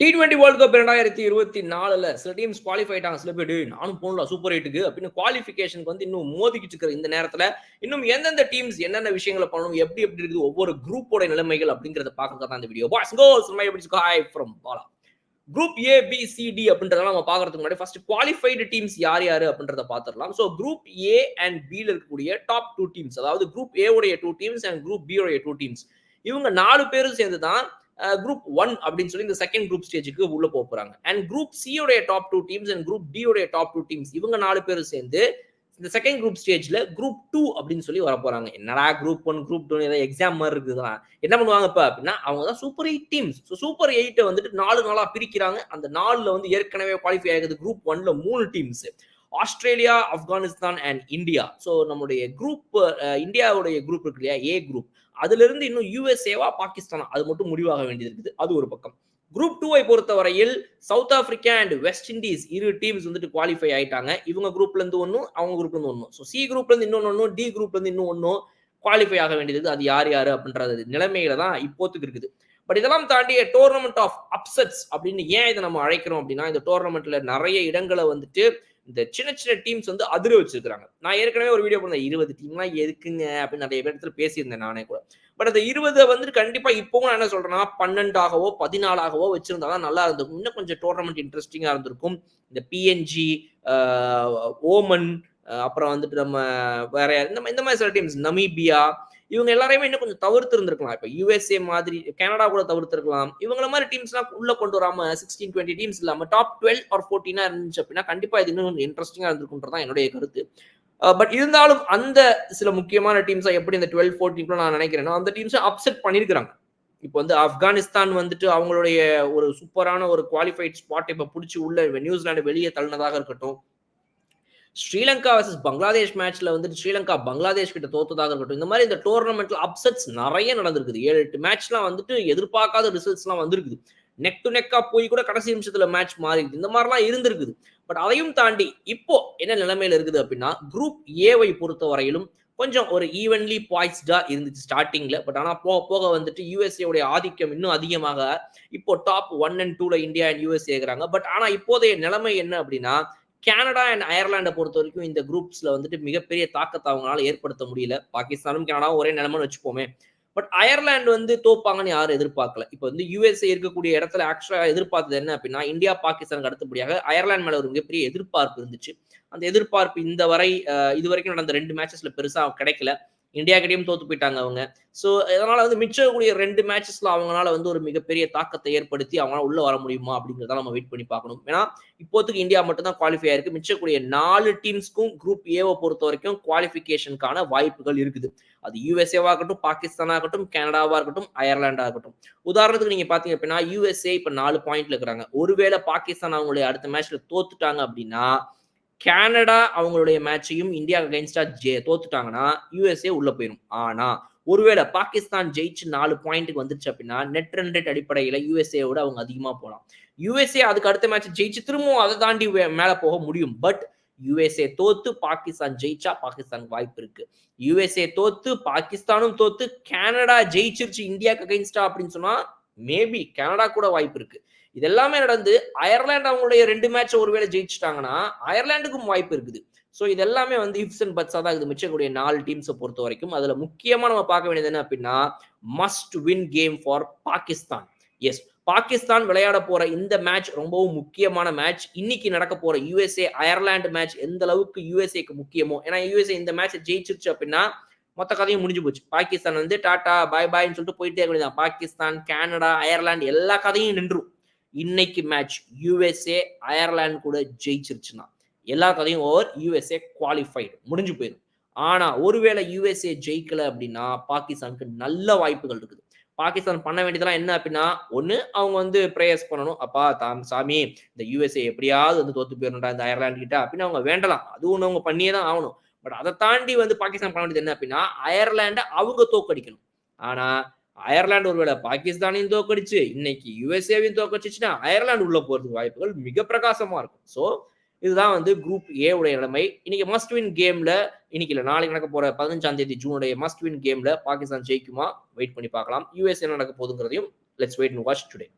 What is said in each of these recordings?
T twenty world cup ரெண்டாயிரத்தி இருபத்தி நாலுல சில டீம்ஸ் குவாலிஃபை ஆயிட்டாங்க. சில பேர் நானும் போகல சூப்பர் எயிட்டுக்கு அப்படின்னு குவாலிஃபிகேஷனுக்கு வந்து இன்னும் மோதிக்கிட்டு இருக்கிற இந்த நேரத்துல இன்னும் எந்தெந்த டீம்ஸ் என்னென்ன விஷயங்களை பண்ணணும் எப்படி எப்படி இருக்குது ஒவ்வொரு குரூப்போட நிலைமைகள் அப்படிங்கறத பார்க்கறதுக்கு தான் இந்த வீடியோ பாஸ் கோ சினிமா எப்படி hi from Bala group A B C D அப்படின்றதெல்லாம் நம்ம பார்க்கறதுக்கு முன்னாடி ஃபர்ஸ்ட் குவாலிஃபைடு டீம்ஸ் யார் யாரு அப்படின்றத பார்த்துடலாம். ஸோ குரூப் ஏ அண்ட் பில இருக்கக்கூடிய டாப் டூ டீம்ஸ் அதாவது குரூப் ஏ உடைய two teams and group B உடைய டூ டீம்ஸ் இவங்க நாலு பேரும் சேர்ந்து தான் குரூப் ஒன் அப்படின்னு சொல்லி இந்த செகண்ட் குரூப் ஸ்டேஜுக்கு உள்ள போக போறாங்க. And group சியோடைய top two teams and group டியோடைய top two teams இவங்க நாலு பேரும் சேர்ந்து இந்த செகண்ட் குரூப் ஸ்டேஜ்ல குரூப் டூ அப்படின்னு சொல்லி வர போறாங்க. என்னடா குரூப் ஒன் குரூப் டூ ஏதாவது எக்ஸாம் மாதிரி இருக்குதுதான் என்ன பண்ணுவாங்க இப்ப அப்படின்னா அவங்க தான் super eight teams so super எயிட்டை வந்துட்டு நாலு நாளா பிரிக்கிறாங்க. அந்த நாலுல வந்து ஏற்கனவே குவாலிஃபை ஆகுது குரூப் ஒன்ல மூணு teams Australia Afghanistan and India. So நம்முடைய குரூப் இந்தியாவுடைய குரூப் இருக்கு இல்லையா? ஏ குரூப் அதுல இருந்து இன்னும் யூஎஸ்ஏவா பாகிஸ்தானா? அது மட்டும் முடிவாக வேண்டியது இருக்குது அது ஒரு பக்கம். குரூப் டூவை பொறுத்தவரையில் South Africa and West Indies இரு டீம்ஸ் வந்துட்டு குவாலிஃபை ஆயிட்டாங்க. இவங்க குரூப்ல இருந்து ஒன்றும் அவங்க குரூப்ல இருந்து ஒன்றும் ஸோ சி குரூப்ல இருந்து இன்னொன்று ஒன்றும் டி குரூப்ல இருந்து இன்னும் ஒன்றும் குவாலிஃபை ஆக வேண்டியது. அது யார் யாரு அப்படின்றது நிலைமையில தான் இப்போத்துக்கு இருக்குது. பட் இதெல்லாம் தாண்டி டோர்னமெண்ட் ஆஃப் அப்செட்ஸ் அப்படின்னு ஏன் இதை நம்ம அழைக்கிறோம் அப்படின்னா இந்த டோர்னமெண்ட்ல நிறைய இடங்களை வந்துட்டு இந்த சின்ன சின்ன டீம்ஸ் வந்து அதிர வச்சிருக்காங்க நான் ஏற்கனவே ஒரு வீடியோ பண்ணேன் இருபது டீம்லாம் எதுக்குங்க? அப்படின்னு நிறைய இடத்துல பேசியிருந்தேன் நானே கூட. பட் அந்த இருபதை வந்துட்டு கண்டிப்பா இப்பவும் நான் என்ன சொல்றேன்னா பன்னெண்டாகவோ பதினாலாகவோ வச்சிருந்தாதான் நல்லா இருந்திருக்கும். இன்னும் கொஞ்சம் டோர்னமெண்ட் இன்ட்ரெஸ்டிங்கா இருந்திருக்கும். இந்த பிஎன்ஜி ஓமன் அப்புறம் வந்துட்டு நம்ம வேற இந்த இந்த மாதிரி சில டீம்ஸ் நமீபியா இவங்க எல்லாரையுமே இன்னும் கொஞ்சம் தவிர்த்து இருந்திருக்கலாம். இப்போ யூஎஸ்ஏ மாதிரி கனடா கூட தவிர்த்திருக்கலாம். இவங்கள மாதிரி டீம்ஸ்லாம் உள்ள கொண்டு வராம சிக்ஸ்டீன் டுவெண்ட்டி டீம்ஸ் இல்லாம டாப் டுவெல் ஆர் ஃபோர்டீனா இருந்துச்சு அப்படின்னா கண்டிப்பா இது இன்னும் இன்ட்ரெஸ்டிங்கா இருந்திருக்குன்றதான் என்னுடைய கருத்து. பட் இருந்தாலும் அந்த சில முக்கியமான டீம்ஸை எப்படி இந்த டுவெல் ஃபோர்டீன் நான் நினைக்கிறேன்னா அந்த டீம்ஸை அப்செட் பண்ணியிருக்கிறாங்க இப்போ வந்து ஆப்கானிஸ்தான் வந்துட்டு அவங்களுடைய ஒரு சூப்பரான ஒரு குவாலிஃபைட் ஸ்பாட் இப்போ பிடிச்சி உள்ள நியூசிலாந்து வெளியே தள்ளினதாக இருக்கட்டும். ஸ்ரீலங்கா வர்சஸ் பங்களாதேஷ் மேட்ச்ல வந்துட்டு ஸ்ரீலங்கா பங்களாதேஷ் கிட்ட தோத்ததாக இருக்கட்டும். இந்த மாதிரி இந்த டோர்னமெண்ட்ல அப்செட்ஸ் நிறைய நடந்திருக்குது. ஏழு எட்டு மேட்ச்லாம் வந்துட்டு எதிர்பார்க்காத ரிசல்ட்ஸ்லாம் வந்திருக்குது. நெக் டு நெக்கா போய் கூட கடைசி நிமிஷத்துல மேட்ச் மாறிடுது. இந்த மாதிரிலாம் இருந்திருக்குது. பட் அதையும் தாண்டி இப்போ என்ன நிலைமையில இருக்குது அப்படின்னா குரூப் ஏவை பொறுத்த வரையிலும் கொஞ்சம் ஒரு ஈவன்லி பாய்ஸ்டா இருந்துச்சு ஸ்டார்டிங்ல பட் ஆனா போக போக வந்துட்டு யூஎஸ்ஏடைய ஆதிக்கம் இன்னும் அதிகமாக. இப்போ டாப் ஒன் அண்ட் டூல இந்தியா அண்ட் யூஎஸ்ஏ இருக்கிறாங்க. பட் ஆனா இப்போதைய நிலைமை என்ன அப்படின்னா கனடா அண்ட் அயர்லாண்டை பொறுத்த வரைக்கும் இந்த குரூப்ஸ்ல வந்துட்டு மிகப்பெரிய தாக்கத்தை அவங்களால ஏற்படுத்த முடியல. பாகிஸ்தானும் கனடாவும் ஒரே நிலைமைன்னு வச்சுப்போமே. பட் அயர்லாண்டு வந்து தோப்பாங்கன்னு யாரும் எதிர்பார்க்கல. இப்போ வந்து யூஎஸ்ஏ இருக்கக்கூடிய இடத்துல ஆக்சுவலா எதிர்பார்த்தது என்ன அப்படின்னா இந்தியா பாகிஸ்தானுக்கு அடுத்தபடியாக அயர்லாந்து மேல ஒரு மிகப்பெரிய எதிர்பார்ப்பு இருந்துச்சு. அந்த எதிர்பார்ப்பு இந்த வரை இது வரைக்கும் நடந்த ரெண்டு மேட்சஸ்ல பெருசா கிடைக்கல. இந்தியா கிட்டையும் தோத்து போயிட்டாங்க அவங்க. ஸோ இதனால வந்து மிச்சக்கூடிய ரெண்டு மேட்சஸ்ல அவங்களால வந்து ஒரு மிகப்பெரிய தாக்கத்தை ஏற்படுத்தி அவங்களால உள்ள வர முடியுமா அப்படிங்கிறத நம்ம வெயிட் பண்ணி பார்க்கணும். ஏன்னா இப்போத்துக்கு இந்தியா மட்டும் தான் குவாலிஃபை ஆயிருக்கு மிச்சக்கூடிய நாலு டீம்ஸ்க்கும் குரூப் ஏவை பொறுத்த வரைக்கும் குவாலிஃபிகேஷனுக்கான வாய்ப்புகள் இருக்குது. அது யூஎஸ்ஏவா இருக்கட்டும் பாகிஸ்தானா இருக்கட்டும் கனடாவா இருக்கட்டும் அயர்லாண்டா இருக்கட்டும். உதாரணத்துக்கு நீங்க பாத்தீங்க அப்படின்னா யூஎஸ்ஏ இப்ப நாலு பாயிண்ட்ல இருக்கிறாங்க. ஒருவேளை பாகிஸ்தான் அவங்களுடைய அடுத்த மேட்ச்ல தோத்துட்டாங்க அப்படின்னா கனடா அவங்களுடைய மேட்சையும் இந்தியா அகைன்ஸ்டா ஜே தோத்துட்டாங்கன்னா யூஎஸ்ஏ உள்ள போயிடும் ஆனா ஒருவேளை பாகிஸ்தான் ஜெயிச்சு நாலு பாயிண்ட்டுக்கு வந்துருச்சு அப்படின்னா நெட் ரன் ரேட் அடிப்படையில யூஎஸ்ஏவோட அவங்க அதிகமா போகலாம் யூஎஸ்ஏ அதுக்கு அடுத்த மேட்ச் ஜெயிச்சு திரும்பவும் அதை தாண்டி மேல போக முடியும். பட் யுஎஸ்ஏ தோத்து பாகிஸ்தான் ஜெயிச்சா பாகிஸ்தானுக்கு வாய்ப்பு இருக்கு. யுஎஸ்ஏ தோத்து பாகிஸ்தானும் தோத்து கனடா ஜெயிச்சிருச்சு இந்தியாவுக்கு அகைன்ஸ்டா அப்படின்னு சொன்னா மேபி கனடா கூட வாய்ப்பு இருக்கு. இதெல்லாமே நடந்து அயர்லாந்து அவங்களுடைய ரெண்டு மேட்ச் ஒருவேளை ஜெயிச்சிட்டாங்கன்னா அயர்லாண்டுக்கும் வாய்ப்பு இருக்குது. ஸோ இதெல்லாமே வந்து இப்ஸ் அண்ட் பட்ஸா தான் இது மிச்சக்கூடிய நாலு டீம்ஸை பொறுத்த வரைக்கும். அதுல முக்கியமா நம்ம பார்க்க வேண்டியது என்ன அப்படின்னா must win game for Pakistan. Yes Pakistan விளையாட போற இந்த மேட்ச் ரொம்பவும் முக்கியமான மேட்ச் இன்னைக்கு நடக்க போற யூஎஸ்ஏ அயர்லாந்து மேட்ச் எந்த அளவுக்கு யூஎஸ்ஏக்கு முக்கியமோ ஏன்னா யூஎஸ்ஏ இந்த மேட்ச் ஜெயிச்சிருச்சு அப்படின்னா மொத்த கதையும் முடிஞ்சு போச்சு. பாகிஸ்தான் வந்து டாடா பாய் பாய்னு சொல்லிட்டு போயிட்டே இருக்க பாகிஸ்தான் கனடா அயர்லாந்து எல்லா கதையும் நின்றும். இன்னைக்கு மேட்ச் யூஎஸ்ஏ அயர்லாந்து கூட ஜெயிச்சிருச்சுன்னா எல்லா கதையும் ஓவர் யூஎஸ்ஏ குவாலிஃபைடு முடிஞ்சு போயிடும். ஆனா ஒருவேளை யூஎஸ்ஏ ஜெயிக்கல அப்படின்னா பாகிஸ்தானுக்கு நல்ல வாய்ப்புகள் இருக்குது. பாகிஸ்தான் பண்ண வேண்டியதெல்லாம் என்ன அப்படின்னா ஒன்று அவங்க வந்து ப்ரேயர்ஸ் பண்ணணும். அப்பா தாம் சாமி இந்த யூஎஸ்ஏ எப்படியாவது வந்து தோத்து போயிடணும்டா இந்த அயர்லாண்டு கிட்ட அப்படின்னு அவங்க வேண்டலாம். அது ஒன்று அவங்க பண்ணியே தான் ஆகணும். பட் அதை தாண்டி வந்து பாகிஸ்தான் பண்ண வேண்டியது என்ன அப்படின்னா அயர்லாண்டை அவங்க தோக்கடிக்கணும் ஆனால் அயர்லாந்து ஒருவேளை பாகிஸ்தானையும் தோக்கடிச்சு இன்னைக்கு யுஎஸ்ஏவையும் தோக்கடிச்சுன்னா அயர்லாந்து உள்ள போறதுக்கு வாய்ப்புகள் மிக பிரகாசமா இருக்கும். ஸோ இதுதான் வந்து குரூப் ஏ உடைய நிலைமை. இன்னைக்கு மஸ்ட் வின் கேம்ல இன்னைக்கு இல்ல நாளைக்கு நடக்க போற பதினஞ்சாம் தேதி ஜூனுடைய மஸ்ட் வின் கேம்ல பாகிஸ்தான் ஜெயிக்குமா? வெயிட் பண்ணி பார்க்கலாம். யுஎஸ்ஏ நடக்க போதுங்கிறதையும் let's wait watch today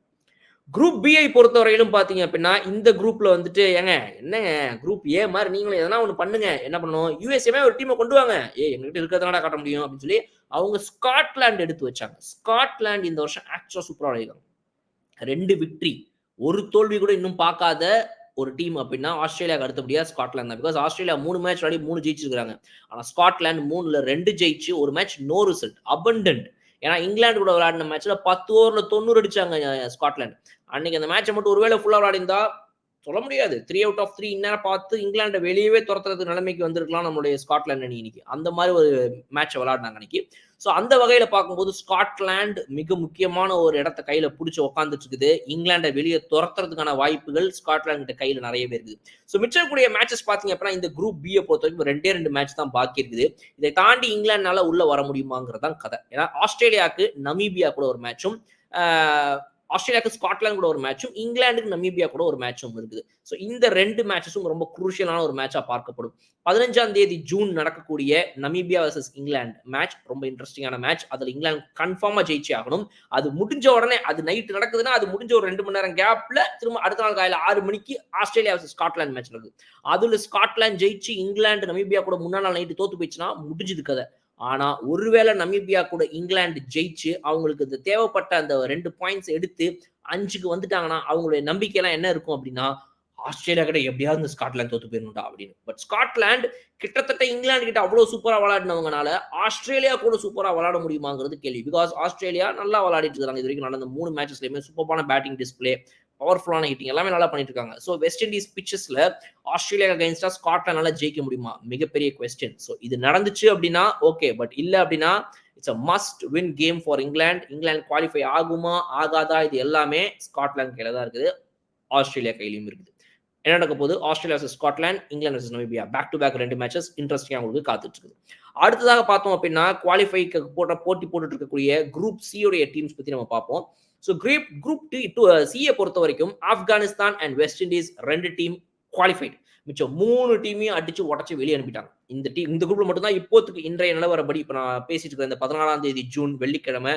group பிஐ பொறுத்தவரையிலும் பாத்தீங்க அப்படின்னா இந்த குரூப்ல வந்துட்டு ஏங்க என்னங்க குரூப் ஏ மாதிரி நீங்களும் எதனா ஒன்று பண்ணுங்க. என்ன பண்ணணும்? யூஎஸ்ஏமே ஒரு டீமை கொண்டு வாங்க. ஏ எங்ககிட்ட இருக்கிறதுனால காட்ட முடியும் அப்படின்னு சொல்லி அவங்க ஸ்காட்லாண்ட் எடுத்து வச்சாங்க. ஸ்காட்லாண்ட் இந்த வருஷம் ஆக்சுவலா சூப்பரா விளையாடுறாங்க ரெண்டு விக்ட்ரி ஒரு தோல்வி கூட இன்னும் பார்க்காத ஒரு டீம் அப்படின்னா ஆஸ்திரேலியாவுக்கு அடுத்தபடியா ஸ்காட்லாந்து தான். பிகாஸ் ஆஸ்திரேலியா மூணு மேட்ச் விளையாடி மூணு ஜெயிச்சிருக்காங்க ஆனா ஸ்காட்லாந்து மூணுல ரெண்டு ஜெயிச்சு ஒரு மேட்ச் நோ ரிசல்ட் அபண்டன்ட் ஏன்னா இங்கிலாந்து கூட விளையாடின மேட்ச்ல பத்து ஓவர்ல தொண்ணூறு அடிச்சாங்க ஸ்காட்லாந்து. அன்னைக்கு அந்த மேட்சை மட்டும் ஒருவேளை ஃபுல்லா விளையாடிருந்தா சொல்ல முடியாது. த்ரீ அவுட் ஆஃப் த்ரீ இந்நேரம் பார்த்து இங்கிலாண்டை வெளியவே துரத்துறது நிலைமைக்கு வந்திருக்கலாம் நம்மளுடைய ஸ்காட்லாண்ட் அணி இன்னைக்கு. அந்த மாதிரி ஒரு மேட்சை விளையாடினாங்க அன்னைக்கு. ஸோ அந்த வகையில் பார்க்கும்போது ஸ்காட்லாண்ட் மிக முக்கியமான ஒரு இடத்த கையில் பிடிச்சி உட்காந்துட்டு இருக்குது இங்கிலாண்டை வெளியே துரத்துறதுக்கான வாய்ப்புகள் ஸ்காட்லாண்ட் கிட்ட கையில் நிறையவே இருக்குது. ஸோ மிச்சக்கூடிய மேட்சஸ் பார்த்தீங்க அப்படின்னா இந்த குரூப் பியை பொறுத்த வரைக்கும் ரெண்டே ரெண்டு மேட்ச் தான் பாக்கி இருக்குது. இதை தாண்டி இங்கிலாந்துனால உள்ள வர முடியுமாங்கிறது தான் கதை. ஏன்னா ஆஸ்திரேலியாவுக்கு நமீபியா கூட ஒரு மேட்சும் ஆஸ்திரேலியாவுக்கு ஸ்காட்லாந்து கூட ஒரு மேட்சும் இங்கிலாந்துக்கு நமீபியா கூட ஒரு மேட்சும் இருக்குது. ஸோ இந்த ரெண்டு மேட்சஸும் ரொம்ப குரூஷியலான ஒரு மேட்சா பார்க்கப்படும். பதினஞ்சாம் தேதி ஜூன் நடக்கக்கூடிய நமீபியா வர்சஸ் இங்கிலாந்து மேட்ச் ரொம்ப இன்ட்ரெஸ்டிங்கான மேட்ச் அதில் இங்கிலாந்து கன்ஃபார்மாக ஜெயிச்சே ஆகணும். அது முடிஞ்ச உடனே அது நைட் நடக்குதுன்னா அது முடிஞ்ச ஒரு ரெண்டு மணி நேரம் கேப்ல திரும்ப அடுத்த நாள் காலையில் ஆறு மணிக்கு ஆஸ்திரேலியா வர்சஸ் ஸ்காட்லாந்து மேட்ச் நடக்குது. அதில் ஸ்காட்லாந்து ஜெயிச்சு இங்கிலாந்து நமீபியா கூட முன்னாள் நாள் நைட்டு தோத்து போயிடுச்சுன்னா முடிஞ்சது கதை. ஆனா ஒருவேளை நமீபியா கூட இங்கிலாந்து ஜெயிச்சு அவங்களுக்கு இந்த தேவைப்பட்ட அந்த ரெண்டு பாயிண்ட்ஸ் எடுத்து அஞ்சுக்கு வந்துட்டாங்கன்னா அவங்களுடைய நம்பிக்கையெல்லாம் என்ன இருக்கும் அப்படின்னா ஆஸ்திரேலியா கிட்ட எப்படியாவது இந்த ஸ்காட்லாந்து தோத்து போயிருந்தா அப்படின்னு. பட் ஸ்காட்லாந்து கிட்டத்தட்ட இங்கிலாந்து கிட்ட அவ்வளவு சூப்பரா விளையாடினவங்கனால ஆஸ்திரேலியா கூட சூப்பரா விளையாட முடியுமாங்கிறது கேள்வி. பிகாஸ் ஆஸ்திரேலியா நல்லா விளையாடிட்டு இருக்காங்க. இது வரைக்கும் நடந்த மூணு மேட்சஸ்லயுமே சூப்பரான பேட்டிங் டிஸ்பிளே பவர்ஃபுல்லான ஹிட்டிங் எல்லாமே நல்லா பண்ணிட்டு இருக்காங்க ஸோ வெஸ்ட் இண்டீஸ் பிச்சஸ்ல ஆஸ்திரேலியா அகைன்ஸ்டா ஸ்காட்லாண்டால ஜெயிக்க முடியுமா? மிகப்பெரிய கொஸ்டின் ஸோ இது நடந்துச்சு அப்படின்னா ஓகே பட் இல்ல அப்படின்னா it's uh must win game for England England qualify ஆகுமா? ஆகாதா? இது எல்லாமே ஸ்காட்லாந்து கையில தான் இருக்குது. ஆஸ்திரேலியா கையிலயும் இருக்குது. என்ன நடக்க போகுது? Australia versus Scotland England versus Namibia back to back ரெண்டு மேட்சஸ் இன்ட்ரெஸ்டிங்காக உங்களுக்கு காத்துட்டு இருக்குது அடுத்ததாக பார்த்தோம் அப்படின்னா குவாலிஃபைக்கு போட்ட போட்டி போட்டுட்டு இருக்கக்கூடிய குரூப் சி உடைய டீம்ஸ் பற்றி நம்ம பார்ப்போம். ஸோ குரூப் குரூப் டூ சிஏ பொறுத்த வரைக்கும் ஆப்கானிஸ்தான் அண்ட் வெஸ்ட் இண்டீஸ் ரெண்டு டீம் குவாலிஃபைட் மிச்சம் மூணு டீமையும் அடிச்சு உடச்சு வெளியே அனுப்பிட்டாங்க. இந்த டீம் இந்த குரூப்ல மட்டும்தான் இப்போத்துக்கு இன்றைய நிலவரப்படி இப்போ நான் பேசிட்டு இருக்கிற இந்த பதினாலாம் தேதி ஜூன் வெள்ளிக்கிழமை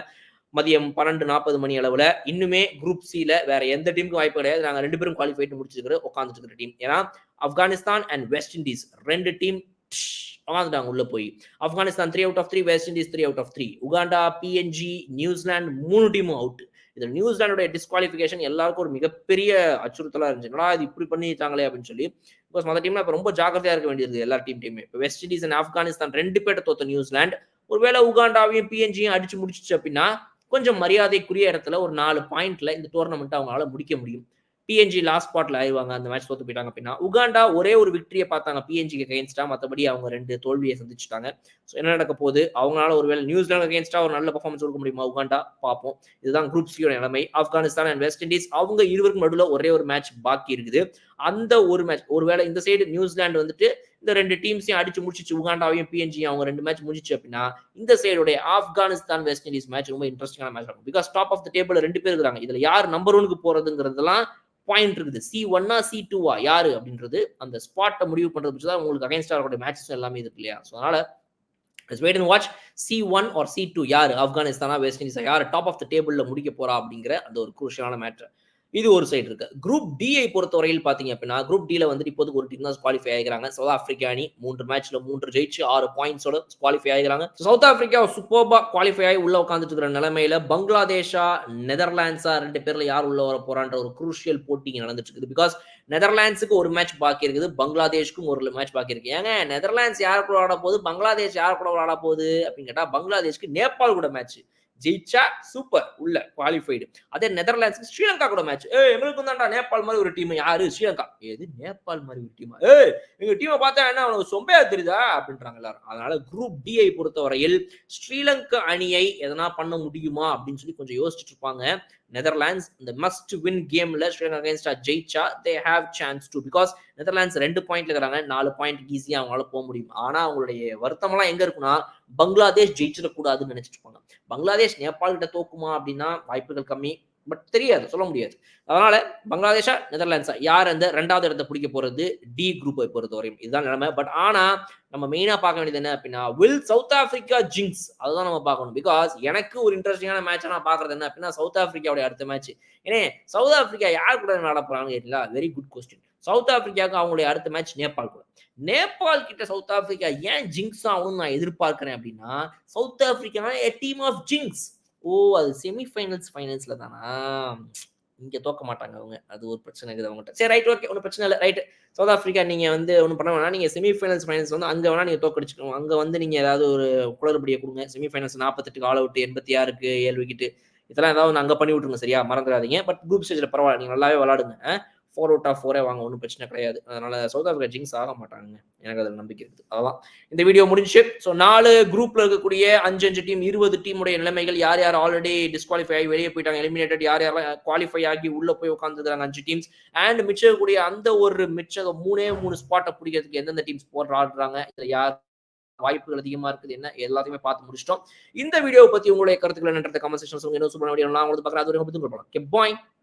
மதியம் பன்னெண்டு நாற்பது மணி அளவில் இன்னுமே குரூப் சியில் வேற எந்த டீமுக்கும் வாய்ப்பு கிடையாது. நாங்கள் ரெண்டு பேரும் குவாலிஃபைட் முடிச்சிருக்கிற உட்காந்துட்டு இருக்கிற டீம் ஏன்னா ஆப்கானிஸ்தான் அண்ட் வெஸ்ட் இண்டீஸ் ரெண்டு டீம் உட்காந்துட்டாங்க உள்ள போய். Afghanistan three out of three West Indies three out of three Uganda PNG New Zealand மூணு டீமும் அவுட் இந்த நியூசிலாண்டுடைய டிஸ்குவாலிஃபிகேஷன் எல்லாருக்கும் ஒரு மிகப்பெரிய அச்சுறுத்தலாக இருந்துச்சு. இது இப்படி பண்ணிட்டாங்களே அப்படின்னு சொல்லி பிகாஸ் மற்ற டீம்ல இப்போ ரொம்ப ஜாக்கிரதையா இருக்க வேண்டியது எல்லா டீம் டீமே இப்போ வெஸ்ட் இண்டீஸ் அண்ட் ஆப்கானிஸ்தான் ரெண்டு பேர்ட்ட தோத்த நியூசிலாந்து ஒருவேளை உகாண்டாவையும் பிஎன்ஜியும் அடிச்சு முடிச்சிச்சு அப்படின்னா கொஞ்சம் மரியாதைக்குரிய இடத்துல ஒரு நாலு பாயிண்ட்ல இந்த டோர்னமெண்ட் அவங்களால முடிக்க முடியும். பிஎன்ஜி லாஸ்ட் ஸ்பாட்ல ஆயிடுவாங்க. அந்த மேட்ச் தோத்து போயிட்டாங்க அப்படின்னா உகாண்டா ஒரே ஒரு விக்டரியை பார்த்தாங்க பிஎன்ஜிக்கு அகேன்ஸ்டா மற்றபடி அவங்க ரெண்டு தோல்வியை சந்திச்சுட்டாங்க. ஸோ என்ன நடக்க போகுது? அவங்களால ஒருவேளை நியூசிலாந்து அகேன்ஸ்டா ஒரு நல்ல பர்ஃபார்மன்ஸ் கொடுக்க முடியுமா? உகாண்டா? பார்ப்போம். இதுதான் குரூப் சியோட நிலைமை. ஆப்கானிஸ்தான் அண்ட் வெஸ்ட் இண்டீஸ் அவங்க இருவருக்கும் நடுவில் ஒரே ஒரு மேட்ச் பாக்கி இருக்குது. அந்த ஒரு மேட்ச் ஒருவேளை இந்த சைடு நியூசிலாந்து வந்துட்டு இந்த ரெண்டு டீம்ஸையும் அடிச்சு முடிச்சிச்சு. உகாண்டாவையும் பிஎன்ஜியும் அவங்க ரெண்டு மேட்ச் முடிச்சு அப்படின்னா இந்த சைடுடைய ஆப்கானிஸ்தான் வெஸ்ட் இண்டீஸ் மேட்ச் ரொம்ப இன்ட்ரெஸ்டிங்கான மேட்ச் இருக்கும் because top of the table ரெண்டு பேர் இருக்காங்க இதுல யார் நம்பர் ஒனுக்கு போறதுங்கிறதுலாம் பாயிண்ட் இருக்குது. சி ஒன்னா சி டூவா யாரு? அப்படின்றது அந்த ஸ்பாட்டை முடிவு பண்றது தான் உங்களுக்கு அகைன்ஸ்டா இருக்கக்கூடிய மேட்சஸ் எல்லாமே இருக்கு இல்லையா? ஸோ அதனால wait and watch C one or C two யார்? ஆப்கானிஸ்தானா வெஸ்ட் இண்டீஸா? யார் டாப் ஆஃப் த டேபிளில் முடிக்க போறா அப்படிங்கிற அந்த ஒரு குரூஷியலான மேட்ரு இது ஒரு சைடு இருக்கு. குரூப் டிஐ பொறுத்தவரையில் பாத்தீங்க அப்படின்னா குரூப் டில வந்துட்டு இப்போது ஒரு டீம் தான் குவாலிஃபை ஆகிறாங்க சவுத் ஆப்பிரிக்கா அணி மூன்று மேட்ச்ல மூன்று ஜெயிச்சு ஆறு பாயிண்ட்ஸோட குவாலிஃபை ஆகிறாங்க சவுத் ஆப்பிரிக்கா சூப்பர்பா குவாலிஃபை ஆகி உள்ள உட்காந்துட்டு இருக்கிற நிலைமையில பங்களாதேஷா நெதர்லாண்ட்ஸா ரெண்டு பேர்ல யார் உள்ள வர போறான்ற ஒரு குரூஷியல் போட்டி இங்க நடந்துட்டு இருக்குது. பிகாஸ் நெதர்லாண்ட்ஸுக்கு ஒரு மேட்ச் பாக்கி இருக்குது பங்களாதேஷ்க்கும் ஒரு மேட்ச் பாக்கி இருக்கு. ஏங்க நெதர்லாண்ட்ஸ் யார் கூட விளாட போகுது? பங்களாதேஷ் யார் கூட விளாட போகுது? அப்படின்னு கேட்டா பங்களாதேஷ்க்கு நேபாள் கூட மேட்ச் ஜெயிச்சா சூப்பர் உள்ள குவாலிஃபைடு அதே நெதர்லாண்ட்ஸ்க்கு ஸ்ரீலங்கா கூட மேட்ச் ஏ எங்களுக்கு தான்டா நேபாள் மாதிரி ஒரு டீம் யாரு? ஸ்ரீலங்கா. எது நேபாள் மாதிரி ஒரு டீமா ஏ எங்க டீமை பார்த்தா என்ன அவனுக்கு சொம்பையா தெரியுதா? அப்படின்றாங்க எல்லாரும். அதனால குரூப் டிஐ பொறுத்தவரையில் ஸ்ரீலங்கா அணியை எதனா பண்ண முடியுமா? அப்படின்னு சொல்லி கொஞ்சம் யோசிச்சுட்டு இருப்பாங்க. நெதர்லாண்ட்ஸ் இந்த மஸ்ட் வின் கேம்ல ஸ்ரீலங்கா அகேன்ஸ்டா ஜெயிச்சா they have chance to because Netherlands ரெண்டு பாயிண்ட்ல இருக்கிறாங்க நாலு பாயிண்ட் ஈஸியா அவங்களால போக முடியும். ஆனா அவங்களுடைய வருத்தமெல்லாம் எங்க இருக்குன்னா பங்களாதேஷ் ஜெயிச்சிடக்கூடாதுன்னு நினைச்சிட்டு இருப்பாங்க. பங்களாதேஷ் நேபாள் கிட்ட தோக்குமா அப்படின்னா வாய்ப்புகள் கம்மி. பட் தெரியாது சொல்ல முடியாது. அதனால பங்களாதேஷா நெதர்லாண்ட்ஸா யார் அந்த ரெண்டாவது இடத்தை பிடிக்க போறது? டி குரூப்பை பொறுத்த வரையும். இதுதான் நிலைமை. பட் ஆனா நம்ம மெயினா பார்க்க வேண்டியது என்ன அப்படின்னா வில் சவுத் ஆப்பிரிக்கா ஜிங்ஸ் அதுதான் நம்ம பார்க்கணும். பிகாஸ் எனக்கு ஒரு இன்ட்ரெஸ்டிங்கான மேட்ச் நான் பாக்குறது என்ன அப்படின்னா சவுத் ஆப்பிரிக்காவுடைய அடுத்த மேட்ச் ஏன்னா சவுத் ஆப்பிரிக்கா யார் கூட விளையாட போறாங்க கேட்டீங்களா? வெரி குட் கொஸ்டின் சவுத் ஆப்பிரிக்காவுக்கு அவங்களுடைய அடுத்த மேட்ச் நேபாள் கூட. நேபாள் கிட்ட சவுத் ஆப்பிரிக்கா ஏன் ஜிங்ஸ் ஆகணும்னு நான் எதிர்பார்க்கிறேன் அப்படின்னா South Africa a team of ஜிங்ஸ் ஓ அது செமிஃபைனல்ஸ் ஃபைனல்ஸில் தானா? இங்கே தோக்க மாட்டாங்க அவங்க. அது ஒரு பிரச்சனை இருக்குது அவங்ககிட்ட. சரி ரைட் ஓகே ஒன்றும் பிரச்சனை இல்லை. ரைட் சவுத் ஆஃப்ரிக்கா நீங்கள் வந்து ஒன்றும் பண்ண வேணா நீங்கள் செமிஃபைனல்ஸ் ஃபைனல்ஸ் வந்து அங்கே வேணா நீங்கள் தோக்கடிச்சுக்கணும் அங்கே வந்து நீங்கள் ஏதாவது ஒரு குளறுபடியை கொடுங்க. செமிஃபைனல்ஸ் நாற்பத்தெட்டுக்கு ஆல் அவுட் எண்பத்தி ஆறுக்கு ஏழு விக்கெட்டு இதெல்லாம் ஏதாவது அங்கே பண்ணி விட்டுருங்க சரியா? மறந்துடாதீங்க. பட் குரூப் ஸ்டேஜில் பரவாயில்ல. நீங்கள் நல்லாவே விளாடுங்க ஃபோர் அவுட் ஆஃப் ஃபோரே வாங்க ஒன்றும் பிரச்சனை கிடையாது. அதனால சவுத் ஆஃப்ரிக்கா ஜிங்ஸ் ஆக மாட்டாங்க எனக்கு அதில் நம்பிக்கை இருக்குது. அதான் இந்த வீடியோ முடிஞ்சு ஸோ நாலு குரூப்ல இருக்கக்கூடிய அஞ்சு அஞ்சு டீம் இருபது டீமுடைய நிலைமைகள் யார் யார் ஆல்ரெடி டிஸ்குவாலிஃபை ஆகி வெளியே போயிட்டாங்க எலிமினேட்டட் யார் யாரெல்லாம் குவாலிஃபை ஆகி உள்ள போய் உட்காந்துருக்காங்க அஞ்சு டீம்ஸ் அண்ட் மிச்சம் கூடிய அந்த ஒரு மிச்சம் மூணே மூணு ஸ்பாட்டை பிடிக்கிறதுக்கு எந்தெந்த டீம்ஸ் போடுற ஆடுறாங்க இதில் யார் வாய்ப்புகள் அதிகமா இருக்குது என்ன எல்லாத்தையுமே பார்த்து முடிச்சிட்டோம். இந்த வீடியோ பத்தி உங்களுடைய கருத்துக்கள் என்னன்றது கமெண்ட் செக்ஷன் சொல்லுங்க. என்ன சொல்ல முடியும் நான் உங்களுக்கு பார்க்குறேன். அது ஒரு பாய்